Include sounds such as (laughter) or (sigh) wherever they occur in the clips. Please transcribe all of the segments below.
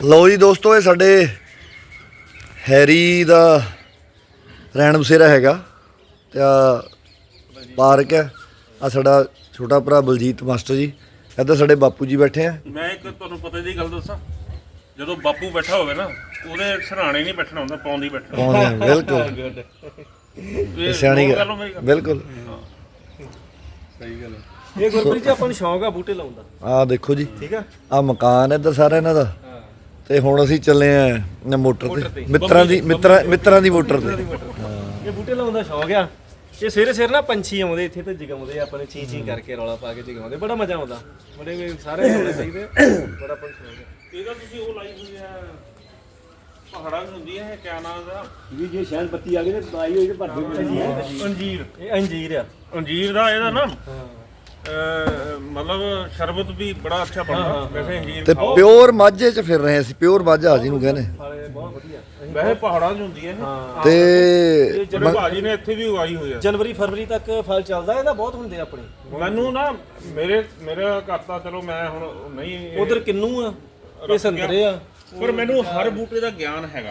ਲਓ ਜੀ ਦੋਸਤੋ ਇਹ ਸਾਡੇ ਹੈਰੀ ਦਾ ਰਹਿਣ ਬਸੇਰਾ ਹੈਗਾ ਤੇ ਆ ਪਾਰਕ ਹੈ। ਆ ਸਾਡਾ ਛੋਟਾ ਭਰਾ ਬਲਜੀਤ ਮਾਸਟਰ ਜੀ। ਇੱਧਰ ਸਾਡੇ ਬਾਪੂ ਜੀ ਬੈਠੇ ਆ। ਮੈਂ ਇੱਕ ਤੁਹਾਨੂੰ ਪਤਾ ਦੀ ਗੱਲ ਦੱਸਾਂ ਜਦੋਂ ਬਾਪੂ ਬੈਠਾ ਹੋਵੇ ਨਾ ਉਹਦੇ ਸਰਾਣੇ ਨਹੀਂ ਬੈਠਣਾ ਹੁੰਦਾ ਪੌਂਦੀ ਬੈਠਣਾ ਕੌਣ ਹੈ ਬਿਲਕੁਲ। (laughs) ਇਹ ਸਿਆਣੀ ਗੱਲ ਗੱਲ। ਬਿਲਕੁਲ। ਇਹ ਗੁਰਪ੍ਰੀਤ ਜੀ ਆਪਾਂ ਨੂੰ ਸ਼ੌਂਕ ਆ ਬੂਟੇ ਲਾਉਣ ਦਾ। ਆ ਦੇਖੋ ਜੀ। ਠੀਕ ਆ? ਆ ਮਕਾਨ ਇੱਧਰ ਸਾਰਾ ਇਹਨਾਂ ਦਾ। ਹਾਂ ਤੇ ਹੁਣ ਅਸੀਂ ਚੱਲੇ ਆ ਨਾ ਮੋਟਰ ਤੇ। ਮਿੱਤਰਾਂ ਦੀ ਮਿੱਤਰਾਂ ਮਿੱਤਰਾਂ ਦੀ ਮੋਟਰ ਤੇ। ਇਹ ਬੂਟੇ ਲਾਉਣ ਦਾ ਸ਼ੌਂਕ ਆ। ਇਹ ਸਵੇਰੇ ਸਵੇਰੇ ਨਾ ਪੰਛੀ ਆਉਂਦੇ ਇੱਥੇ ਤੇ ਜਗਾਉਂਦੇ ਆ ਆਪਣੇ ਚੀ ਚੀ ਕਰਕੇ ਰੌਲਾ ਪਾ ਕੇ ਜਗਾਉਂਦੇ। ਬੜਾ ਮਜ਼ਾ ਆਉਂਦਾ। ਬੜੇ ਸਾਰੇ ਹੋਣੇ ਚਾਹੀਦੇ ਆ। ਬੜਾ ਆਪਾਂ ਨੂੰ ਸ਼ੌਂਕ ਆ। ਇਹਦਾ ਤੁਸੀਂ ਉਹ ਲਾਈ ਹੋਈ ਹੈ ਪਹਾੜਾਂ ਦੀ ਹੁੰਦੀ ਹੈ ਕਿਆ ਨਾਮ ਦਾ ਵੀ ਜੇ ਸ਼ਹਿਰ ਬੱਤੀ ਆ ਗਈ ਤੇ ਦਵਾਈ ਹੋਈ ਤੇ ਭਰ ਦੇ ਅੰਜੀਰ। ਇਹ ਅੰਜੀਰ ਆ। ਅੰਜੀਰ ਦਾ ਇਹਦਾ ਨਾ? ਮਤਲਬ ਸ਼ਰਬਤ ਵੀ ਬੜਾ ਅੱਛਾ ਬਣਦਾ। ਵੈਸੇ ਅੰਜੀਰ ਤੇ ਪਿਓਰ ਮਾਝੇ ਚ ਫਿਰ ਰਹੇ ਅਸੀਂ ਪਿਓਰ ਮਾਝਾ ਜਿਹਨੂੰ ਕਹਿੰਦੇ। ਫਲ ਬਹੁਤ ਵਧੀਆ। ਅਸੀਂ- ਵੈਸੇ ਪਹਾੜਾਂ 'ਚ ਹੁੰਦੀ ਹੈ ਇਹ। ਹਾਂ। ਤੇ ਜਿਹੜੇ ਭਾਜੀ ਨੇ ਇੱਥੇ ਵੀ ਉਗਾਈ ਹੋਈ ਹੈ। ਜਨਵਰੀ ਫਰਵਰੀ ਤੱਕ ਫਲ ਚੱਲਦਾ ਇਹਦਾ ਬਹੁਤ ਹੁੰਦੇ ਆਪਣੇ। ਮੈਨੂੰ ਨਾ ਮੇਰੇ ਮੇਰਾ ਘਰ ਤਾਂ ਚਲੋ ਮੈਂ ਹੁਣ ਨਹੀਂ ਉਧਰ ਕਿੰਨੂ ਆ? ਇਹ ਸੰਤਰੇ ਆ। ਪਰ ਮੈਨੂੰ ਹਰ ਬੂਟੇ ਦਾ ਗਿਆਨ ਹੈਗਾ।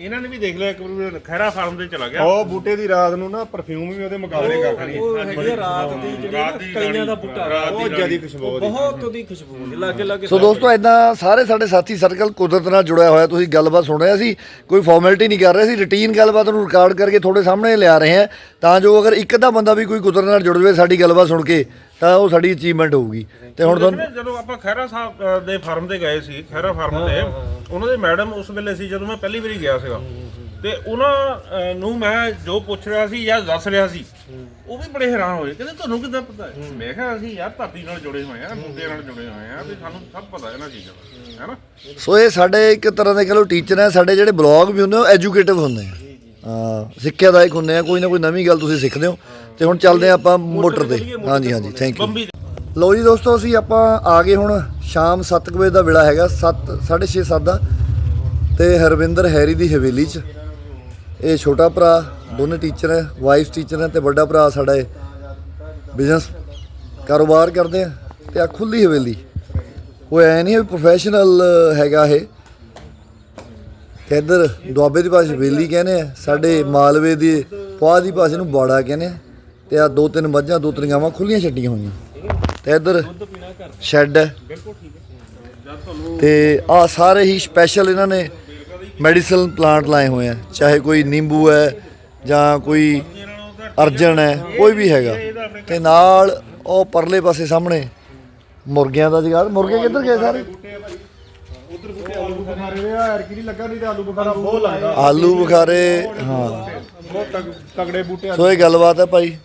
ਇਹਨਾਂ ਨੇ ਵੀ ਦੇਖ ਲਿਆ ਇੱਕ ਵਾਰ ਖੈਰਾ ਫਾਰਮ ਤੇ ਚਲਾ ਗਿਆ। ਉਹ ਬੂਟੇ ਦੀ ਰਾਤ ਨੂੰ ਨਾ ਪਰਫਿਊਮ ਵੀ ਉਹਦੇ ਮੁਕਾਬਲੇ ਕਰ ਖੜੀ ਉਹ ਹੈਗੀ ਆ ਰਾਤ ਦੀ ਜਿਹੜੀ ਕਲੀਆਂ ਦਾ ਬੂਟਾ। ਰਾਤ ਬਹੁਤ ਜ਼ਿਆਦੀ ਖੁਸ਼ਬੂ ਉਹਦੀ। ਬਹੁਤ ਉਹਦੀ ਖੁਸ਼ਬੂ ਹੁੰਦੀ ਲਾਗੇ ਲਾਗੇ ਸੋ ਦੋਸਤੋ ਐਦਾਂ ਸਾਰੇ ਸਾਡੇ ਸਾਥੀ ਸਰਕਲ ਕੁਦਰਤ ਨਾਲ ਜੁੜਿਆ ਹੋਇਆ ਤੁਸੀਂ ਗੱਲਬਾਤ ਸੁਣ ਰਹੇ ਸੀ ਕੋਈ ਫਾਰਮੈਲਿਟੀ ਨਹੀਂ ਕਰ ਰਹੇ ਸੀ ਰੁਟੀਨ ਗੱਲਬਾਤ ਨੂੰ ਰਿਕਾਰਡ ਕਰਕੇ ਤੁਹਾਡੇ ਸਾਹਮਣੇ ਲਿਆ ਰਹੇ ਹਾਂ। ਤਾਂ ਜੋ ਅਗਰ ਇੱਕ ਅੱਧਾ ਬੰਦਾ ਵੀ ਕੋਈ ਕੁਦਰਤ ਨਾਲ ਜੁੜ ਜਾਵੇ ਸਾਡੀ ਗੱਲਬਾਤ ਸੁਣ ਕੇ ਤਾਂ ਉਹ ਸਾਡੀ ਅਚੀਵਮੈਂਟ ਹੋਊਗੀ। ਤੇ ਹੁਣ ਤੁਹਾਨੂੰ ਜਦੋਂ ਆਪਾਂ ਖੈਰਾ ਸਾਹਿਬ ਦੇ ਫਾਰਮ ਤੇ ਗਏ ਸੀ ਖੈਰਾ ਫਾਰਮ ਤੇ ਉਹਨਾਂ ਦੇ ਮੈਡਮ ਉਸ ਵੇਲੇ ਸੀ ਜਦੋਂ ਮੈਂ ਪਹਿਲੀ ਵਾਰੀ ਗਿਆ ਸੀਗਾ। ਤੇ ਉਹਨਾਂ ਨੂੰ ਮੈਂ ਜੋ ਪੁੱਛ ਰਿਹਾ ਸੀ ਜਾਂ ਦੱਸ ਰਿਹਾ ਸੀ ਉਹ ਵੀ ਬੜੇ ਹੈਰਾਨ ਹੋਏ। ਕਹਿੰਦੇ ਤੁਹਾਨੂੰ ਕਿੱਦਾਂ ਪਤਾ ਹੈ? ਮੈਂ ਕਿਹਾ ਅਸੀਂ ਯਾਰ ਧਰਤੀ ਨਾਲ ਜੁੜੇ ਹੋਏ ਆ ਮੁੰਡੇ ਨਾਲ ਜੁੜੇ ਹੋਏ ਆ ਤੇ ਸਾਨੂੰ ਸਭ ਪਤਾ ਇਹਨਾਂ ਚੀਜ਼ਾਂ ਦਾ ਹੈਨਾ? ਸੋ ਇਹ ਸਾਡੇ ਇੱਕ ਤਰ੍ਹਾਂ ਦੇ ਕਹ ਲਓ ਟੀਚਰ ਹੈ ਸਾਡੇ ਜਿਹੜੇ ਬਲੌਗ ਵੀ ਹੁੰਦੇ ਉਹ ਐਜੂਕੇਟਿਵ ਹੁੰਦੇ ਆ। ਹਾਂ ਸਿੱਖਿਆਦਾਇਕ ਹੁੰਦੇ ਆ ਕੋਈ ਨਾ ਕੋਈ ਨਵੀਂ ਗੱਲ ਤੁਸੀਂ ਸਿੱਖਦੇ ਹੋ। ਤੇ ਹੁਣ ਚੱਲਦੇ ਆ ਆਪਾਂ ਮੋਟਰ ਤੇ। ਹਾਂਜੀ ਹਾਂਜੀ ਥੈਂਕ ਯੂ ਬੰਬੀ ਲਓ ਜੀ ਦੋਸਤੋ, ਅਸੀਂ ਆਪਾਂ ਆ ਗਏ ਹੁਣ ਸ਼ਾਮ 7 ਵਜੇ ਦਾ ਵੇਲਾ ਹੈਗਾ 7 6:30 7 ਦਾ। ਤੇ ਹਰਵਿੰਦਰ ਹੈਰੀ ਦੀ ਹਵੇਲੀ 'ਚ। ਇਹ ਛੋਟਾ ਭਰਾ, ਦੋਨੇ ਟੀਚਰ ਹੈ ਵਾਈਫ ਟੀਚਰ ਹੈ ਤੇ ਵੱਡਾ ਭਰਾ ਸਾਡਾ ਇਹ ਬਿਜ਼ਨਸ ਕਾਰੋਬਾਰ ਕਰਦੇ ਆ ਤੇ ਆ ਖੁੱਲੀ ਹਵੇਲੀ। ਉਹ ਐ ਨਹੀਂ ਪ੍ਰੋਫੈਸ਼ਨਲ ਹੈਗਾ ਇਹ। ਤੇ ਇੱਧਰ ਦੁਆਬੇ ਦੀ ਭਾਸ਼ਾ ਹਵੇਲੀ ਕਹਿੰਦੇ ਆ, ਸਾਡੇ ਮਾਲਵੇ ਦੀ ਪੁਆਧ ਦੀ ਭਾਸ਼ਾ ਨੂੰ ਬਾੜਾ ਕਹਿੰਦੇ ਆ। ਤੇ ਆ ਦੋ ਤਿੰਨ ਮੱਝਾਂ, ਦੋ ਤਿੰਨ ਗਾਵਾਂ ਖੁੱਲੀਆਂ ਛੱਡੀਆਂ ਹੋਈਆਂ। ਤੇ ਇੱਧਰ ਸ਼ੈੱਡ। ਹੈ ਤੇ ਆ ਸਾਰੇ ਹੀ ਸਪੈਸ਼ਲ ਇਹਨਾਂ ਨੇ ਮੈਡੀਸਨ ਪਲਾਂਟ ਲਾਏ ਹੋਏ ਆ। ਚਾਹੇ ਕੋਈ ਨਿੰਬੂ ਹੈ ਜਾਂ ਕੋਈ ਅਰਜਨ ਹੈ, ਕੋਈ ਵੀ ਹੈਗਾ। ਤੇ ਨਾਲ ਉਹ ਪਰਲੇ ਪਾਸੇ ਸਾਹਮਣੇ ਮੁਰਗਿਆਂ ਦਾ ਜਗਾੜ। ਮੁਰਗੇ ਕਿੱਧਰ ਗਏ ਸਾਰੇ? ਉਧਰ ਬੂਟੇ ਆਲੂ ਬੁਖਾਰੇ ਆ ਐਰਕੀ ਨਹੀਂ ਲੱਗਾ ਨਹੀਂ ਤੇ ਆਲੂ ਬੁਖਾਰਾ ਬਹੁਤ ਲੱਗਦਾ ਆਲੂ ਬੁਖਾਰੇ ਹਾਂ। ਬਹੁਤ ਤਗੜੇ ਬੂਟੇ ਸੋ ਇਹ ਗੱਲਬਾਤ ਹੈ ਭਾਈ।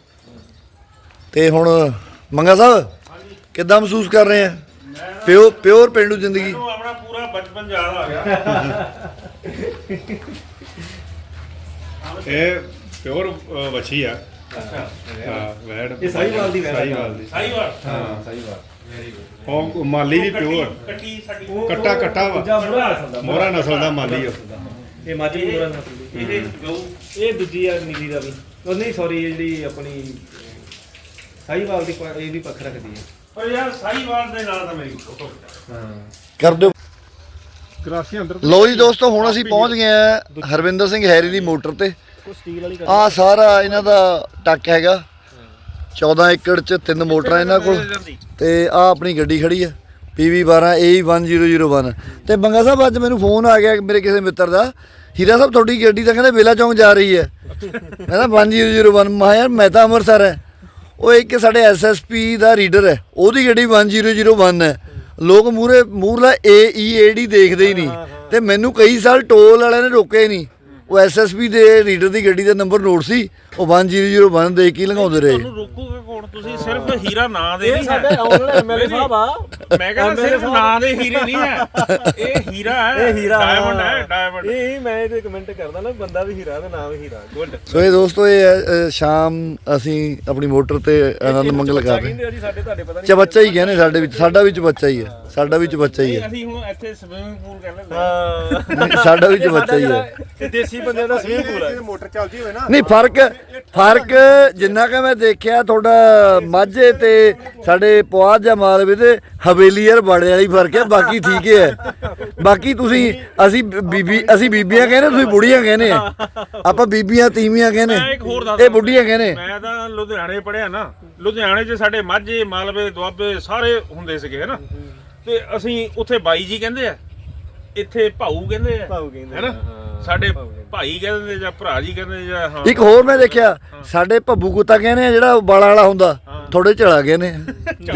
ਤੇ ਹੁਣ ਮੰਗਾ ਸਾਹਿਬ ਕਿੱਦਾਂ ਮਹਿਸੂਸ ਕਰ ਰਹੇ ਆ? ਪਿਓ ਪਿਓਰ ਪਿੰਡੂ ਜ਼ਿੰਦਗੀ। ਮੈਨੂੰ ਆਪਣਾ ਪੂਰਾ ਬਚਪਨ ਯਾਦ ਆ ਗਿਆ। ਇਹ ਪਿਓਰ ਵਛੀ ਆ। ਹਾਂ ਵੈੜ। ਇਹ ਸਾਹੀਵਾਲ ਦੀ ਵੈੜ ਆ। ਸਾਹੀਵਾਲ ਦੀ। ਸਾਈਵਾਲ ਹਾਂ ਸਾਹੀਵਾਲ। ਉਹ ਮਾਲੀ ਦੀ ਪਿਓਰ। ਕੱਟੀ ਸਾਡੀ ਕੱਟਾ ਕੱਟਾ ਵਾ। ਮੋਹਰਾ ਨਸਲ ਦਾ। ਮਾਲੀ ਆ। ਇਹ ਮਾਝੀ ਬੁਰਾ ਨਸਲ ਦੀ। ਇਹ ਗਊ ਇਹ ਦੂਜੀ ਆ ਨੀਲੀ ਦਾ ਵੀ। ਉਹ ਨਹੀਂ ਸੌਰੀ ਜਿਹੜੀ ਆਪਣੀ ਸਾਹੀਵਾਲ ਦੀ ਇਹ ਵੀ ਪੱਖ ਰੱਖਦੀ ਹੈ ਪਰ ਯਾਰ ਸਾਈਵਾਲ ਦੇ ਨਾਲ ਤਾਂ ਮੇਰੀ ਫੋਟੋ ਹਾਂ। ਕਰ ਦਿਓ। ਗਰਾਸੀ ਅੰਦਰ ਲੋ ਜੀ ਦੋਸਤੋ ਹੁਣ ਅਸੀਂ ਪਹੁੰਚ ਗਏ ਆ ਹਰਵਿੰਦਰ ਸਿੰਘ ਹੈਰੀ ਦੀ ਮੋਟਰ ਤੇ। ਆ ਸਾਰਾ ਇਹਨਾਂ ਦਾ ਟੱਕ ਹੈਗਾ। 14 ਏਕੜ ਚ ਤਿੰਨ ਮੋਟਰਾਂ ਇਹਨਾਂ ਕੋਲ। ਤੇ ਆ ਆਪਣੀ ਗੱਡੀ ਖੜੀ ਆ PV12 AE1001 ਤੇ ਬੰਗਾ ਸਾਹਿਬ ਅੱਜ ਮੈਨੂੰ ਫੋਨ ਆ ਗਿਆ ਮੇਰੇ ਕਿਸੇ ਮਿੱਤਰ ਦਾ। ਹੀਰਾ ਸਾਹਿਬ ਤੁਹਾਡੀ ਗੱਡੀ ਤਾਂ ਕਹਿੰਦੇ ਬੇਲਾ ਚੌਂਕ ਜਾ ਰਹੀ ਹੈ। ਮੈਂ ਕਿਹਾ 1001 ਮੈਂ ਯਾਰ ਮੈਂ ਤਾਂ ਅੰਮ੍ਰਿਤਸਰ ਹੈ। ਉਹ ਇੱਕ ਸਾਡੇ ਐਸਐਸਪੀ ਦਾ ਰੀਡਰ ਹੈ। ਉਹਦੀ ਗੱਡੀ 1001 ਹੈ। ਲੋਕ ਮੂਰੇ ਮੂਰਲਾ AEAD ਦੇਖਦੇ ਹੀ ਨਹੀਂ। ਤੇ ਮੈਨੂੰ ਕਈ ਸਾਲ ਟੋਲ ਵਾਲਿਆਂ ਨੇ ਰੋਕਿਆ ਹੀ ਨਹੀਂ। ਉਹ ਐਸਐਸਪੀ ਦੇ ਰੀਡਰ ਦੀ ਗੱਡੀ ਦਾ ਨੰਬਰ ਨੋਟ ਸੀ ਉਹ 1001 ਦੇਖ ਕੇ ਲੰਘਾਉਂਦੇ ਰਹੇ। ਤੁਹਾਨੂੰ ਰੋਕੂਗਾ ਕੌਣ? ਤੁਸੀਂ ਸਿਰਫ ਹੀਰਾ ਨਾਂ ਦੇ ਨਹੀਂ ਸਾਡੇ ਹੈ ਆਉਣ ਵਾਲੇ ਐਮਐਲਏ ਸਾਹਿਬ ਆ। ਮੈਂ ਕਹਿੰਦਾ ਸਿਰਫ ਨਾਂ ਦੇ ਹੀਰੇ ਨਹੀਂ ਹੈ। ਇਹ ਹੀਰਾ ਹੈ ਇਹ ਹੀਰਾ ਡਾਇਮੰਡ ਹੈ ਡਾਇਮੰਡ ਇਹ ਮੈਂ ਇਹਦੇ ਕਮੈਂਟ ਕਰਦਾ ਨਾ ਬੰਦਾ ਵੀ ਹੀਰਾ ਤੇ ਨਾਮ ਹੀਰਾ। ਗੁੱਡ ਸੋ ਇਹ ਦੋਸਤੋ ਇਹ ਹੈ, ਅ, ਸ਼ਾਮ ਅਸੀਂ ਆਪਣੀ ਮੋਟਰ ਤੇ ਆਨੰਦ ਮੰਗਲ ਕਰ ਰਹੇ ਕਹਿੰਦੇ ਆ ਜੀ ਸਾਡੇ ਤੁਹਾਡੇ ਪਤਾ ਚ ਬੱਚਾ ਹੀ ਕਹਿੰਦੇ ਸਾਡੇ ਵਿੱਚ ਸਾਡਾ ਵਿੱਚ ਬੱਚਾ ਹੀ। ਹੈ। ਸਾਡਾ ਵਿੱਚ ਬੱਚਾ ਹੀ ਹੈ। ਅਸੀਂ ਹੁਣ ਇੱਥੇ ਸਵਿਮਿੰਗ ਪੂਲ ਕਰ ਲੈਂਦੇ ਹਾਂ। ਸਾਡਾ ਵਿੱਚ ਬੱਚਾ ਹੀ ਹੈ। ਇਹ ਦੇਸੀ ਬੰਦਿਆਂ ਦਾ ਸਵੀਮਿੰਗ ਪੂਲ ਹੈ। ਮੋਟਰ ਚੱਲਦੀ ਹੋਵੇ ਨਾ। ਨਹੀਂ ਫ਼ਰਕ ਫ਼ਰਕ ਜਿੰਨਾ ਕਿ ਮੈਂ ਦੇਖਿਆ ਤੁਹਾਡਾ ਮਾਝੇ ਤੇ ਸਾਡੇ ਪੁਆਧ ਜਾਂ ਮਾਲਵੇ ਦੇ ਹਵੇਲੀ ਯਾਰ ਬਾੜੇ ਵਾਲੀ ਫ਼ਰਕ ਹੈ ਬਾਕੀ ਠੀਕ ਹੈ ਬਾਕੀ ਤੁਸੀਂ ਅਸੀਂ ਬੀਬੀ ਅਸੀਂ ਬੀਬੀਆਂ ਕਹਿੰਦੇ ਤੁਸੀਂ ਬੁੜੀਆਂ ਕਹਿੰਦੇ ਆ। ਆਪਾਂ ਬੀਬੀਆਂ ਤੀਵੀਆਂ ਕਹਿੰਦੇ ਮੈਂ ਇੱਕ ਹੋਰ ਦੱਸ ਇਹ ਬੁੱਢੀਆਂ ਕਹਿੰਦੇ ਮੈਂ ਤਾਂ ਲੁਧਿਆਣੇ ਪੜਿਆ ਨਾ। ਲੁਧਿਆਣੇ 'ਚ ਸਾਡੇ ਮਾਝੇ ਮਾਲਵੇ ਦੁਆਬੇ ਸਾਰੇ ਹੁੰਦੇ ਸੀਗੇ ਹਨਾ ਤੇ ਅਸੀਂ ਉੱਥੇ ਬਾਈ ਜੀ ਕਹਿੰਦੇ ਆ ਇੱਥੇ ਭਾਊ ਕਹਿੰਦੇ ਆ। ਭਾਊ ਕਹਿੰਦੇ ਹੈਨਾ? ਸਾਡੇ। ਭਾਈ ਕਹਿੰਦੇ ਜਾਂ ਭਰਾ ਜੀ ਕਹਿੰਦੇ ਜਾਂ ਹਾਂ। ਇੱਕ ਹੋਰ ਮੈਂ ਦੇਖਿਆ ਸਾਡੇ ਭੱਬੂ ਕੁੱਤਾ ਕਹਿੰਦੇ ਆ ਜਿਹੜਾ ਬਾਲਾ ਵਾਲਾ ਹੁੰਦਾ ਥੋੜੇ ਚੜਾ ਗਏ ਨੇ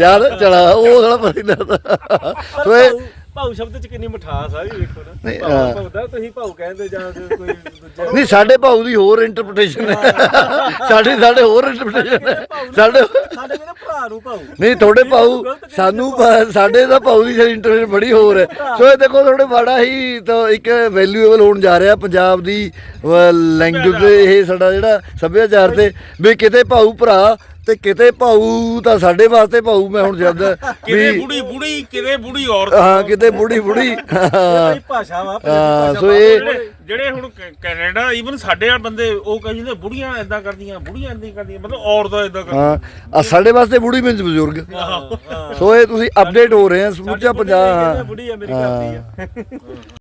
ਯਾਦ ਚੜਾ ਉਹ ਥੋੜਾ ਪਤਾ ਨਹੀਂ ਲੱਗਦਾ ਭਾਊ ਸ਼ਬਦ ਚ ਕਿੰਨੀ ਮਿਠਾਸ ਆ ਵੀ ਵੇਖੋ ਨਾ। ਭਾਊ ਦਾ ਤੁਸੀਂ ਭਾਊ ਕਹਿੰਦੇ ਜਾਂ ਕੋਈ ਦੂਜਾ। ਨਹੀਂ ਸਾਡੇ ਭਾਊ ਦੀ ਹੋਰ ਇੰਟਰਪ੍ਰੀਟੇਸ਼ਨ ਹੈ। ਸਾਡੇ ਸਾਡੇ ਹੋਰ ਇੰਟਰਪ੍ਰੀਟੇਸ਼ਨ ਹੈ। ਸਾਡੇ ਸਾਡੇ ਮੇਰੇ ਭਰਾ ਨੂੰ ਭਾਊ ਨਹੀਂ ਤੁਹਾਡੇ ਭਾਊ ਸਾਨੂੰ ਸਾਡੇ ਦਾ ਭਾਊ ਦੀ ਇੰਟਰਪ੍ਰੀਟੇਸ਼ਨ ਬੜੀ ਹੋਰ ਹੈ। ਸੋ ਇਹ ਦੇਖੋ ਤੁਹਾਡੇ ਬੜਾ ਹੀ ਤਾਂ ਇੱਕ ਵੈਲਿਊਏਬਲ ਹੋਣ ਜਾ ਰਿਹਾ ਪੰਜਾਬ ਦੀ ਲੈਂਗੁਏਜ ਇਹ ਸਾਡਾ ਜਿਹੜਾ ਸੱਭਿਆਚਾਰ ਤੇ ਵੀ ਕਿਤੇ ਭਾਊ ਭਰਾ ਤੇ ਕਿਤੇ ਭਾਊ ਤਾਂ ਸਾਡੇ ਵਾਸਤੇ ਭਾਊ ਮੈਂ ਹੁਣ ਸ਼ਬਦ (laughs) ਕਿਤੇ ਵੀ ਬੁੜੀ ਬੁੜੀ ਕਿਤੇ ਬੁੜੀ ਔਰਤ। ਹਾਂ ਕਿਤੇ ਬੁੜੀ ਬੁੜੀ। ਹਾਂ ਭਾਈ ਭਾਸ਼ਾ ਵਾ ਪੰਜਾਬੀ ਹਾਂ, ਭਾਸ਼ਾ ਸੋ। ਇਹ- ਜਿਹੜੇ ਹੁਣ ਕੈ- ਕੈਨੇਡਾ ਈਵਨ ਸਾਡੇ ਵਾਲ ਬੰਦੇ ਉਹ ਕਹਿੰਦੇ ਬੁੜੀਆਂ ਇਦਾਂ ਕਰਦੀਆਂ ਬੁੜੀਆਂ ਇਦਾਂ ਕਰਦੀਆਂ ਮਤਲਬ ਔਰਤਾਂ ਇਦਾਂ ਕਰਦੀਆਂ। ਹਾਂ ਆ ਸਾਡੇ ਵਾਸਤੇ ਬੁੜੀ ਮੀਨਸ ਬਜ਼ੁਰਗ। ਸੋ ਇਹ ਤੁਸੀਂ ਅਪਡੇਟ ਹੋ ਰਹੇ ਆ ਸਮੁੱਚਾ ਪੰਜਾਬ ਆ ਮੇਰੀ ਕਰਦੀ ਆ।